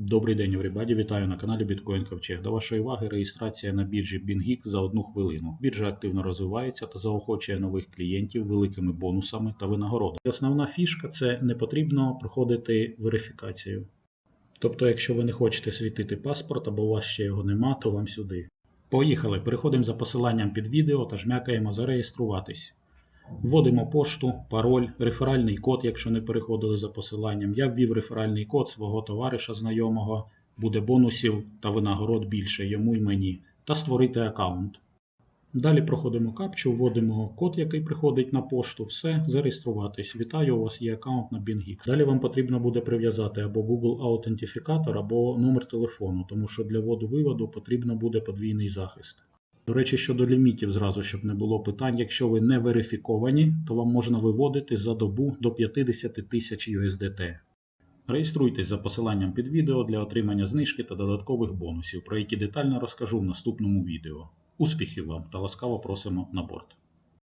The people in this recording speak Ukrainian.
Добрий день, everybody. Вітаю на каналі Bitcoin Ковчег. До вашої уваги реєстрація на біржі BingX за одну хвилину. Біржа активно розвивається та заохочує нових клієнтів великими бонусами та винагородами. Основна фішка це не потрібно проходити верифікацію. Тобто, якщо ви не хочете світити паспорт або у вас ще його нема, то вам сюди. Поїхали. Переходимо за посиланням під відео та жмякаємо зареєструватись. Вводимо пошту, пароль, реферальний код, якщо не переходили за посиланням. Я ввів реферальний код свого товариша знайомого, буде бонусів та винагород більше йому і мені, та створити аккаунт. Далі проходимо капчу, вводимо код, який приходить на пошту, все, зареєструватись. Вітаю, у вас є аккаунт на BingX. Далі вам потрібно буде прив'язати або Google аутентифікатор, або номер телефону, тому що для вводу-виводу потрібно буде подвійний захист. До речі, щодо лімітів, зразу, щоб не було питань, якщо ви не верифіковані, то вам можна виводити за добу до 50 тисяч USDT. Реєструйтесь за посиланням під відео для отримання знижки та додаткових бонусів, про які детально розкажу в наступному відео. Успіхів вам та ласкаво просимо на борт.